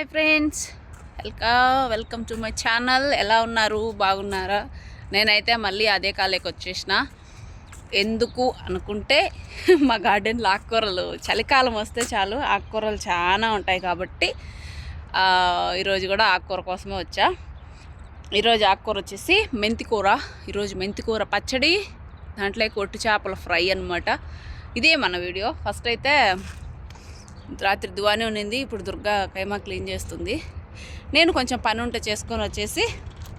Hi friends. Welcome welcome to my channel. ఎలా ఉన్నారు? బాగున్నారా? నేనైతే మళ్ళీ అదే కాలేకి వచ్చేసిన. ఎందుకు అనుకుంటే మా గార్డెన్లో ఆకుకూరలు చలికాలం వస్తే చాలు ఆకుకూరలు చాలా ఉంటాయి కాబట్టి ఈరోజు కూడా ఆకుకూర కోసమే వచ్చా. ఈరోజు ఆకుకూర వచ్చేసి మెంతికూర ఈరోజు మెంతికూర పచ్చడి దాంట్లో కొట్టు చేపల ఫ్రై అనమాట ఇదే మన వీడియో. ఫస్ట్ అయితే రాత్రి దువానే ఉన్నింది ఇప్పుడు దుర్గా కైమా క్లీన్ చేస్తుంది. నేను కొంచెం పని ఉంటే చేసుకొని వచ్చేసి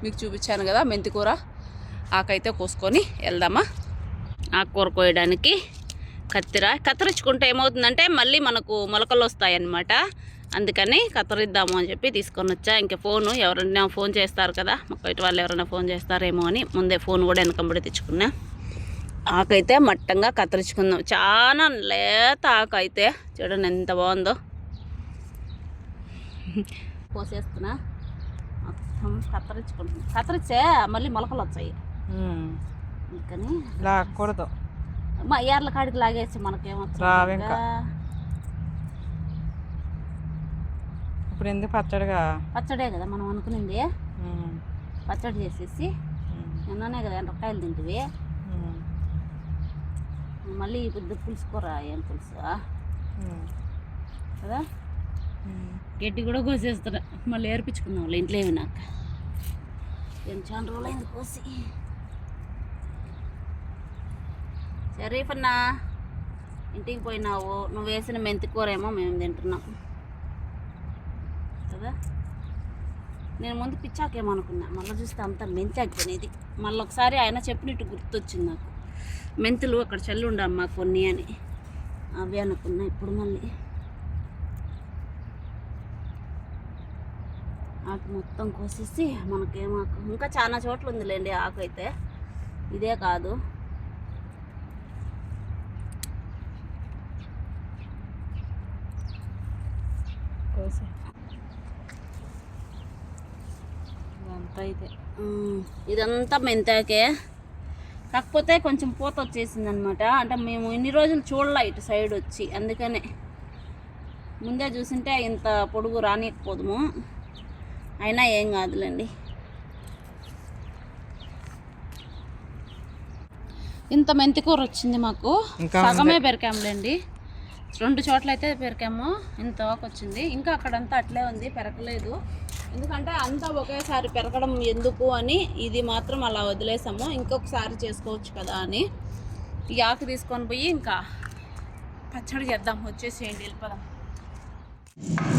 మీకు చూపించాను కదా మెంతికూర ఆకైతే కోసుకొని వెళ్దామా? ఆకుకూర కోయడానికి కత్తిర. కత్తిరించుకుంటే ఏమవుతుందంటే మళ్ళీ మనకు మొలకలు వస్తాయన్నమాట. అందుకని కత్తిరిద్దాము అని చెప్పి తీసుకొని వచ్చా. ఇంకా ఫోను ఎవరైనా ఫోన్ చేస్తారు కదా మొక్క వాళ్ళు ఎవరైనా ఫోన్ చేస్తారేమో అని ముందే ఫోన్ కూడా వెనకంబడి తెచ్చుకున్నా. ఆకైతే మట్టంగా కత్తిరించుకుందాం. చాలా లేత ఆకు అయితే చూడండి ఎంత బాగుందో. పోసేస్తున్నా. మొత్తం కత్తిరించుకుంటున్నా. కత్తిరిస్తే మళ్ళీ మొలకలు వచ్చాయి అందుకని లాక్కూడదు. మా ఏర్ల కాడికి లాగేసి మనకేమొచ్చు. ఇప్పుడు ఎందుకు పచ్చడిగా? పచ్చడే కదా మనం అనుకునింది. పచ్చడి చేసేసి నిన్ననే కదా ఎండ్రకాయలు తింటివి. మళ్ళీ పెద్ద పులుసు కూర ఏం పులుసు కదా? గడ్డి కూడా కోసేస్తున్నా. మళ్ళీ ఏర్పించుకుందాం వాళ్ళ ఇంట్లో ఏమి నాకు. నేను చాలా రోజులైంది కోసి. షరీఫ్ అన్నా ఇంటికి పోయినావు. నువ్వు వేసిన మెంతి కూర ఏమో మేము తింటున్నాం. కదా? నేను ముందు పిచ్చాకేమనుకున్నా. మళ్ళీ చూస్తే అంతా మెంతి తినేది మళ్ళీ ఒకసారి ఆయన చెప్పినట్టు గుర్తొచ్చింది నాకు. మెంతులు అక్కడ చల్లుండమ్మా కొన్ని అని. అవి అనుకున్నా ఇప్పుడు మళ్ళీ. ఆకు మొత్తం కోసేసి మనకేమాకు ఇంకా చాలా చోట్ల ఉందిలేండి ఆకు అయితే. ఇదే కాదు. కోసే. ఇదంతా ఇదే. ఇదంతా మెంతాకే. కాకపోతే కొంచెం పూత వచ్చేసింది అనమాట అంటే మేము ఇన్ని రోజులు చూడలే ఇటు సైడ్ వచ్చి. అందుకనే ముందే చూసింటే ఇంత పొడుగు రానియకపోదుము. అయినా ఏం కాదులేండి. ఇంత మెంతికూర వచ్చింది మాకు. సగమే పెరికాములేండి. రెండు చోట్ల అయితే పెరికాము. ఇంత వచ్చింది. ఇంకా అక్కడంతా అట్లే ఉంది పెరగలేదు. ఎందుకంటే అంతా ఒకేసారి పెరగడం ఎందుకు అని ఇది మాత్రం అలా వదిలేసాము. ఇంకొకసారి చేసుకోవచ్చు కదా అని. ఈ ఆకు తీసుకొని పోయి ఇంకా పచ్చడి చేద్దాం. వచ్చేసేయండి వెళ్ళిపోదాం.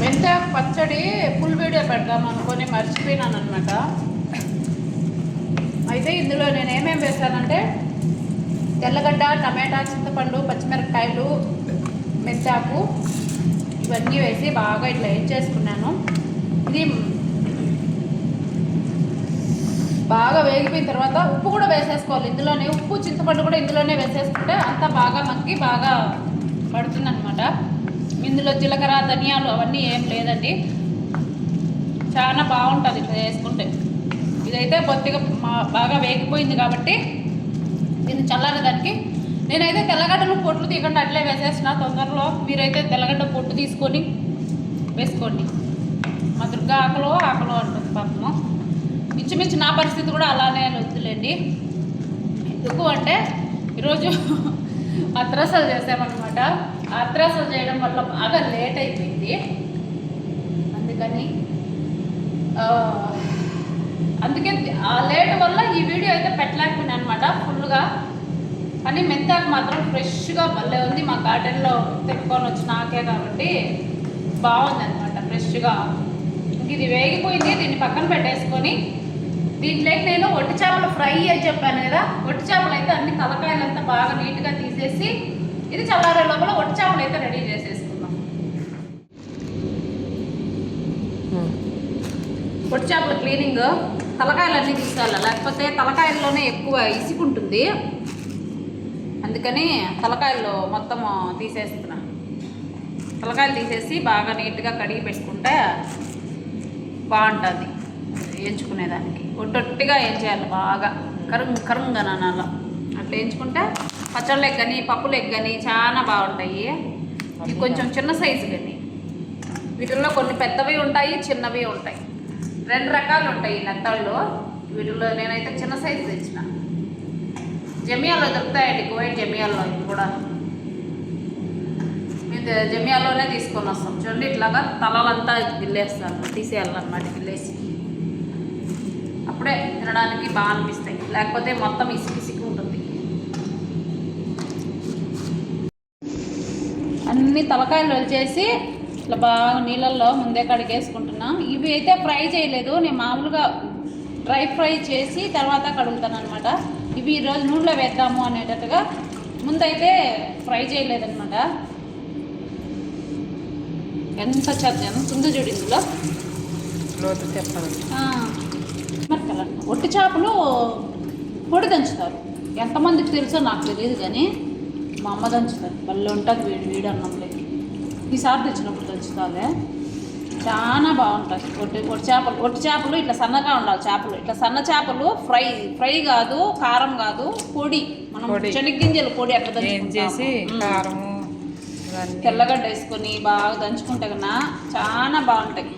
మెంతాకు పచ్చడి? ఫుల్ వీడియో పెడదాం అనుకొని మర్చిపోయినాను అనమాట అయితే ఇందులో నేను ఏమేమి వేసానంటే తెల్లగడ్డ టమాటా చింతపండు పచ్చిమిరపకాయలు మెంతాకు ఇవన్నీ వేసి బాగా ఇట్లా ఏం చేసుకున్నాను. ఇది బాగా వేగిపోయిన తర్వాత ఉప్పు కూడా వేసేసుకోవాలి. ఇందులోనే ఉప్పు చింతపండు కూడా ఇందులోనే వేసేసుకుంటే అంతా బాగా మనకి బాగా పడుతుంది అనమాట ఇందులో జీలకర్ర ధనియాలు అవన్నీ ఏం లేదండి. చాలా బాగుంటుంది ఇట్లా చేసుకుంటే ఇదైతే బొత్తిగా మా- బాగా వేగిపోయింది కాబట్టి దీన్ని చల్లారదానికి. నేనైతే తెల్లగడ్డలు పొట్లు తీయకుండా అట్లే వేసేసిన. తొందరలో మీరైతే తెల్లగడ్డ పొట్టు తీసుకొని వేసుకోండి. మా దుర్గా ఆకలో ఆకలో అంటుంది పాపము. ఇంచుమించు నా పరిస్థితి కూడా అలానే వద్దులేండి. ఎందుకు అంటే ఈరోజు అత్రాసాలు చేసామన్నమాట. అత్రాసాలు చేయడం వల్ల బాగా లేట్ అయిపోయింది. అందుకని అందుకే ఆ లేట్ వల్ల ఈ వీడియో అయితే పెట్టలేకపోయినా అనమాట ఫుల్గా. కానీ మెంతాకు మాత్రం ఫ్రెష్గా భలే ఉంది. మా గార్డెన్లో తెప్పుకొని వచ్చినాకే కాబట్టి బాగుంది అనమాట ఫ్రెష్గా. ఇంక ఇది వేగిపోయింది. దీన్ని పక్కన పెట్టేసుకొని దీంట్లోకి నేను ఒట్టి చేపలు ఫ్రై అని చెప్పాను కదా ఒట్టి చేపలు అయితే అన్ని తలకాయలంతా బాగా నీట్గా తీసేసి ఇది చల్లారే లోపల ఒట్టి చేపలు అయితే రెడీ చేసేసుకున్నాం ఒట్టి చేపల క్లీనింగ్ తలకాయలన్నీ తీసుకోవాలి లేకపోతే తలకాయల్లోనే ఎక్కువ ఇసుకుంటుంది. అందుకని తలకాయలు మొత్తం తీసేస్తున్నా. తలకాయలు తీసేసి బాగా నీట్గా కడిగి పెట్టుకుంటే బాగుంటుంది. ఎంచుకునేదానికి. ఒట్టొట్టిగా ఏం చేయాలి? బాగా కరుంగ్ కరుంగ్ అని అనాల. అట్లా వేయించుకుంటే పచ్చళ్ళు కానీ పప్పులు కానీ చాలా బాగుంటాయి. ఇవి కొంచెం చిన్న సైజు కానీ. వీటిల్లో కొన్ని పెద్దవి ఉంటాయి చిన్నవి ఉంటాయి. రెండు రకాలు ఉంటాయి నెత్తళ్ళు వీటిల్లో వీటిలో నేనైతే చిన్న సైజు తెచ్చిన. జమియాలో దొరుకుతాయండి కువైట్ జమియాల్లో ఇవి కూడా. మేము తె- జమియాలోనే తీసుకొని వస్తాం. చూడండి ఇట్లాగా తలలంతా గిల్లేస్తాను తీసేయాలన్నమాట గిల్లేసి. అప్పుడే తినడానికి బాగా అనిపిస్తాయి. లేకపోతే మొత్తం ఇసుకు ఇసుకు ఉంటుంది. అన్ని తలకాయలు వచ్చేసి ఇట్లా బాగా నీళ్ళల్లో ముందే కడిగేసుకుంటున్నా. ఇవి అయితే ఫ్రై చేయలేదు. నేను మామూలుగా డ్రై ఫ్రై చేసి తర్వాత కడుగుతాను అనమాట ఇవి ఈరోజు నూనెలో వేద్దాము అనేటట్టుగా ముందైతే ఫ్రై చేయలేదన్నమాట. ఎంత ఎంత ఉందో చూడు ఇందులో. లోతు చెప్పదు మరి కల ఒట్టి చేపలు పొడి దంచుతారు. ఎంతమందికి తెలుసో నాకు తెలియదు కానీ మా అమ్మ దంచుతారు. భలే ఉంటుంది వేడి వేడి అన్నంలోకి ఈసారి తెచ్చినప్పుడు దంచుతాలే చాలా బాగుంటుంది. ఒట్టి ఒట్టి చేపలు ఒట్టి చేపలు ఇట్లా సన్నగా ఉండాలి చేపలు. ఇట్లా సన్న చేపలు ఫ్రై ఫ్రై కాదు కారం కాదు పొడి. మనం పొడి. శనగ్గింజలు పొడి అట్లా ఏం చేసి దంచుకుంటాము. ఉమ్. కారము ఇవన్నీ. తెల్లగడ్డ వేసుకొని బాగా దంచుకుంటే కన్నా చాలా బాగుంటాయి.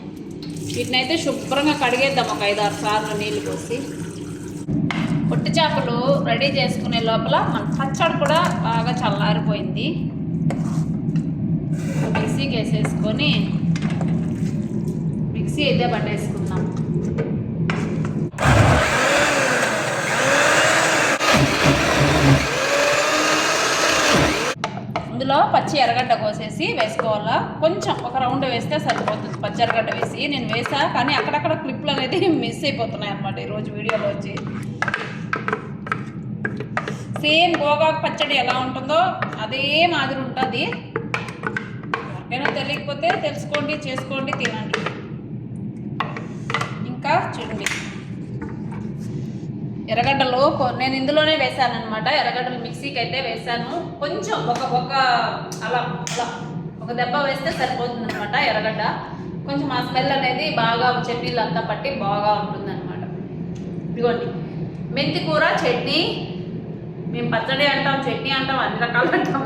వీటినైతే శుభ్రంగా కడిగేద్దాం ఒక ఐదు ఆరు సార్లు నీళ్ళు పోసి. పొట్టి చేపలు రెడీ చేసుకునే లోపల మన పచ్చడి కూడా బాగా చల్లారిపోయింది. మిక్సీకి వేసేసుకొని మిక్సీ అయితే పట్టేసుకుందాం ఇందులో పచ్చి ఎర్రగడ్డ కోసేసి వేసుకోవాలా? కొంచెం ఒక రౌండ్ వేస్తే సరిపోతుంది. పచ్చి ఎర్రగడ్డ వేసి నేను వేసా కానీ అక్కడక్కడ క్లిప్లు అనేది మిస్ అయిపోతున్నాయి అనమాట ఈరోజు వీడియోలో వచ్చి. సేమ్ గోగాకు పచ్చడి ఎలా ఉంటుందో అదే మాదిరి ఉంటుంది. ఎవరికైనా తెలియకపోతే తెలుసుకోండి చేసుకోండి తినండి. ఇంకా చూడండి. ఎర్రగడ్డలు నేను ఇందులోనే వేసాను అనమాట ఎర్రగడ్డలు మిక్సీకి అయితే వేసాను. కొంచెం ఒక ఒక అలా అలా ఒక దెబ్బ వేస్తే సరిపోతుంది అనమాట ఎర్రగడ్డ. కొంచెం ఆ స్మెల్ అనేది బాగా చట్నీలు అంతా పట్టి బాగా ఉంటుంది అనమాట ఇదిగోండి. మెంతి కూర చట్నీ మేము పచ్చడి అంటాం చట్నీ అంటాం అన్ని రకాలు అంటాం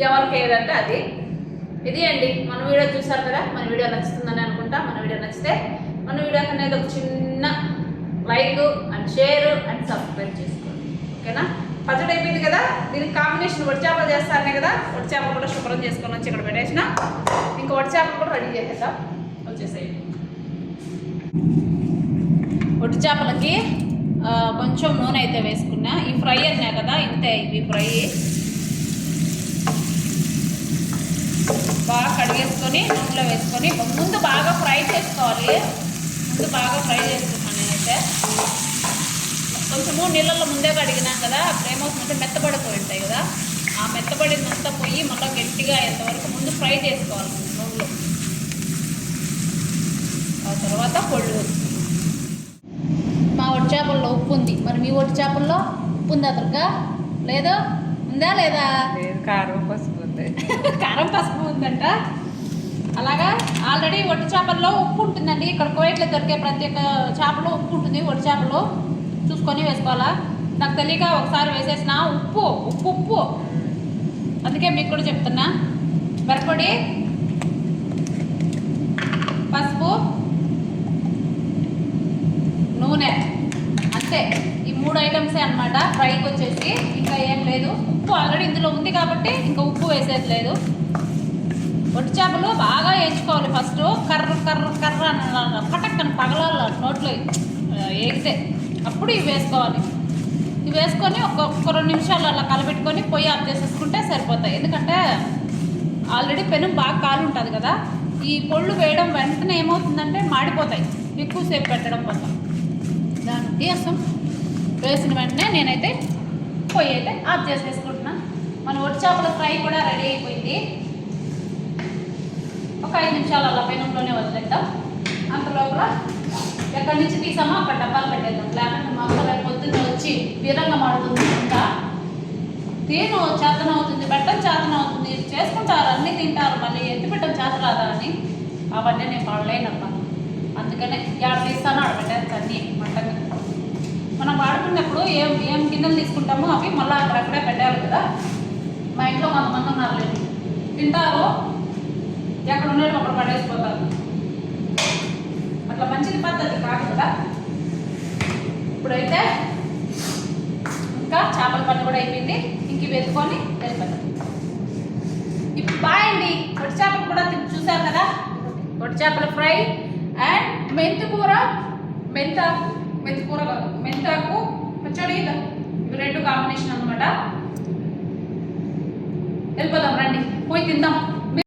ఎవరికి ఏదంటే అది. ఇది అండి. మన వీడియో చూసారు కదా? మన వీడియో నచ్చుతుందని అనుకుంటా. మన వీడియో నచ్చితే మన వీడియో అనేది ఒక చిన్న like and share and subscribe చేసుకోండి. ఓకేనా? పచ్చడి అయిపోయింది కదా? దీనికి కాంబినేషన్ వడి చేపలు చేస్తానే కదా? వడి కూడా శుభ్రం చేసుకొని వచ్చి ఇక్కడ పెట్టేసిన. ఇంకా వడి చేపలు కూడా రెడీ చేసేద్దాం. వచ్చేసేయండి ఒట్టి చేపలకి కొంచెం నూనె అయితే వేసుకున్నా. ఈ ఫ్రై అన్నా కదా ఇంతే ఇవి ఫ్రై. బాగా కడిగేసుకొని నూనెలో వేసుకొని ముందు బాగా ఫ్రై చేసుకోవాలి. ముందు బాగా ఫ్రై చేసుకున్నాను నేనైతే కొంచెము నీళ్ళల్లో ముందే కడిగినాం కదా అప్పుడు ఏమవుతుందంటే మెత్తబడిపోయి ఉంటాయి కదా. ఆ మెత్తబడిందంతా పోయి మళ్ళీ గట్టిగా అయ్యేంతవరకు ముందు ఫ్రై చేసుకోవాలి నూనెలో. ఆ తర్వాత పొళ్ళు. మా ఒట్టి చేపల్లో ఉప్పు ఉంది. మరి మీ ఒట్టి చేపల్లో ఉప్పు ఉందా దుర్గా? లేదా ఉందా లేదు కారం పసుపు ఉంది. కారం పసుపు ఉందంట. అలాగా? ఆల్రెడీ ఒట్టి చేపల్లో ఉప్పు ఉంటుందండి. ఇక్కడ కోయట్లో దొరికే ప్రతి ఒక్క చేపలో ఉప్పు ఉంటుంది. ఒట్టి చేపలు చూసుకొని వేసుకోవాలా? నాకు తెలియక ఒకసారి వేసేసిన ఉప్పు ఉప్పు ఉప్పు. అందుకే మీకు కూడా చెప్తున్నా. మిరపొడి పసుపు నూనె. అంతే. ఈ మూడు ఐటమ్సే అనమాట ఫ్రైకి వచ్చేసి. ఇంకా ఏం లేదు. ఉప్పు ఆల్రెడీ ఇందులో ఉంది కాబట్టి ఇంకా ఉప్పు వేసేది లేదు. ఒట్టి చేపలు బాగా వేయించుకోవాలి ఫస్ట్. కర్ర కర్ర కర్ర అని కటక్కని పగలాల నోట్లో ఏగితే అప్పుడు ఇవి వేసుకోవాలి. ఇవి వేసుకొని ఒక రెండు నిమిషాలు అలా కలబెట్టుకొని పొయ్యి ఆఫ్ చేసేసుకుంటే సరిపోతాయి. ఎందుకంటే ఆల్రెడీ పెనం బాగా కాలు ఉంటుంది కదా. ఈ పొళ్ళు వేయడం వెంటనే ఏమవుతుందంటే మాడిపోతాయి. ఎక్కువసేపు పెట్టడం వల్ల. దాని ఉద్దేశం వేసిన వెంటనే నేనైతే పొయ్యి అయితే ఆఫ్ చేసేసుకుంటున్నాను మన ఒట్టి చేపల ఫ్రై కూడా రెడీ అయిపోయింది. ఒక ఐదు నిమిషాలు అలా పెనంలోనే వదిలేద్దాం. అంత లోపల ఎక్కడి నుంచి తీసామో అక్కడ డబ్బాలు పెట్టేద్దాం. లేకుంటే మా అమ్మ రేపు పొద్దున్న వచ్చి వీరంగా మాడుతుంది ఇంకా. తిను చేతన అవుతుంది పెట్టడం చేతన అవుతుంది. చేసుకుంటారు అన్నీ తింటారు. మళ్ళీ ఎత్తి పెట్టడం చేత రాదా అని. అవన్నీ నేను పడలేనమ్మా అందుకనే ఎక్కడ తీస్తానో ఆడ పెట్టేస్తాను అన్నీ మటన్ మనం వాడుకున్నప్పుడు ఏం ఏం గిన్నెలు తీసుకుంటామో అవి మళ్ళీ అక్కడక్కడే పెట్టాలి కదా. మా ఇంట్లో కొంతమంది ఉన్నారు తింటారు ఎక్కడ ఉన్నాడు అక్కడ పడేసిపోతారు. అట్లా మంచిది పద్ధతి కాదు కదా? ఇప్పుడైతే ఇంకా చేపల పని కూడా అయిపోయింది. ఇంక వెతుకొని ఎత్తుకొని వెళ్ళిపోతాం. ఇప్పుడు బాగండి పొడి చేపలు కూడా తిప్పి చూసారు కదా? పొడి చేపల ఫ్రై అండ్ మెంతి కూర. మెంత? మెంతి కూర కాదు. మెంతాకు పచ్చడి ఇవి రెండు కాంబినేషన్ అనమాట వెళ్ళిపోదాం రండి. పోయి తిందాం.